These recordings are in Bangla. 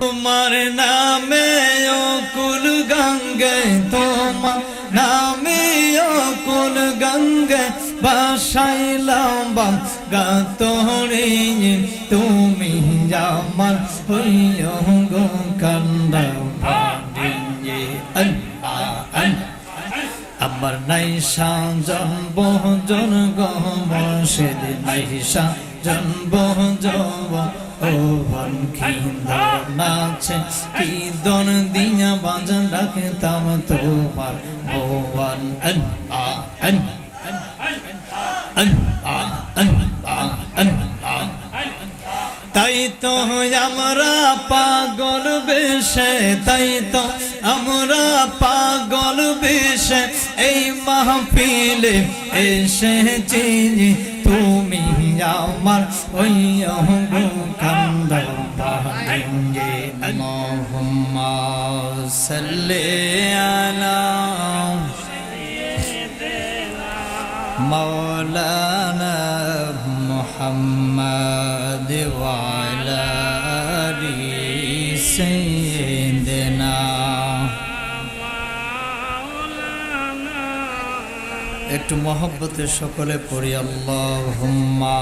তোমার নামে কুল গঙ্গে, তোমার নামে কুল গঙ্গে বাসাইলাম বা তোরে তুমি আমার হইল গো কান্দা আমার নাই সাজন বহজন গম সেদিন নাই সাজন বহজন নাচে? কি দন দিয়া তোমার? তাই তো আমরা পাগল বেশে, তাই তো আমরা পাগল বেশে। এই মাহফিলে এসেছি তুমি يا عمر وإياهم كم مولانا محمد وعلى একটু মহব্বতের সকলে পড়ি আল্লাহ হুম্মা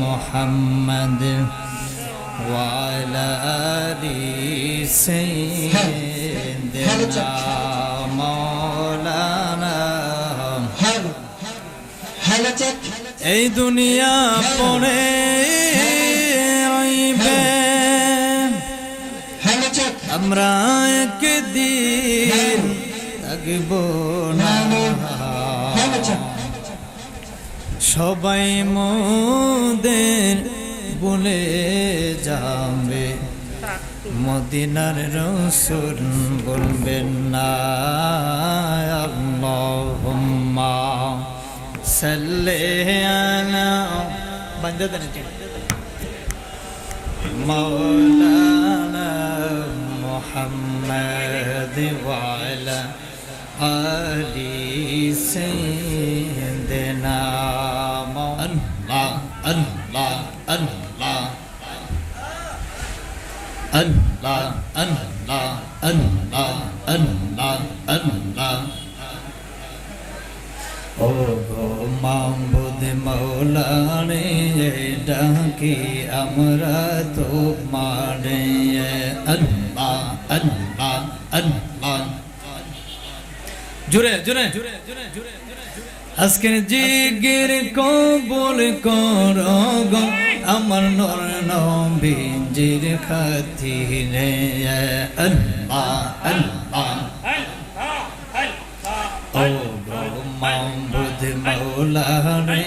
মোহাম্মদ ওয়ালি মৌলানা এই দুনিয়া পড়ে আমরা একদিন থাকব না। সবাই মোদের বলে যাবে। মদিনার রসুর বলবেন, না, আল্লাহুম্মা সাল্লি আলা মৌলানা محمد وعلى آل سيدنا الله الله الله الله الله الله الله الله ও মাহবুদ মৌলানে ডাকি আমরা তো মারে আল্লাহ আল্লাহ জুড়ে জুড়ে জুড়ে জুড়ে জুড়ে আজকের জিগির কবুল কর আমার নর নবীজির খাতিরে। আল্লাহ আল্লাহ ও গো মাহবুদ মৌলা রে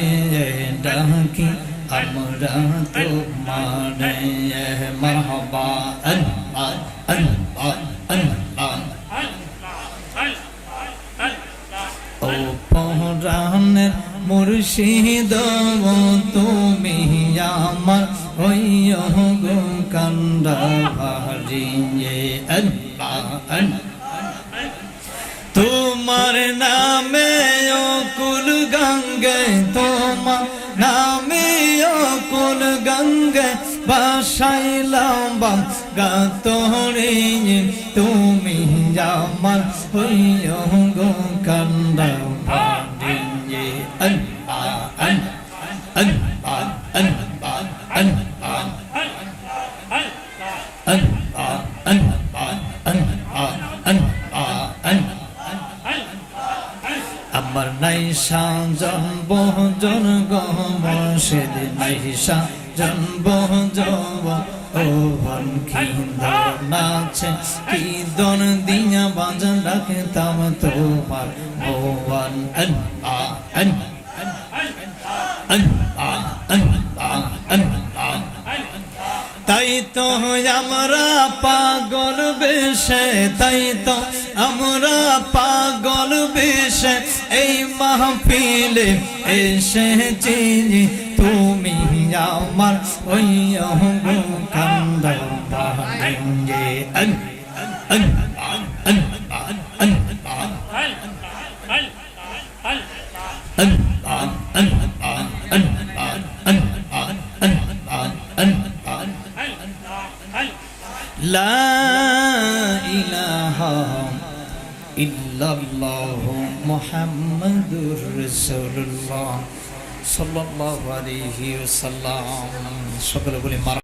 ডাকি আমরা তো মারে মারহাবা আল্লাহ আল্লাহ আল্লাহ ও পহরানের মুর্শিদ তুমি আমার হইয় গো কান্দা ভারিয়ে আল্লাহ আল্লাহ বাসাইলাম বাঙ্গা তোরে তুমি আমার হইয় গো কান্দা ভান্ডিয়ে আল্লাহ আল্লাহ আল্লাহ আল্লাহ আল্লাহ আল্লাহ আল্লাহ আল্লাহ আল্লাহ আল্লাহ আমার নাই জন্ম জন গেদ নাই জন্ম জব, ও ভন খিন্দর নাচে কি দন দিয়া বাজন রাখতাম তোমার? ভগবান আল্লাহ আল্লাহ আল্লাহ আল্লাহ আল্লাহ তাই তো আমরা পাগল বেশে, তাই তো আমরা পাগল বেশে। এই মাহফিলে এসেছি তুমি আমার ওই কান্দন বাহিঙ্গে আন আন আন আন আন لا إله إلا الله محمد رسول الله সাল্লাল্লাহু আলাইহি ওয়াসাল্লাম। সকলে বলি মার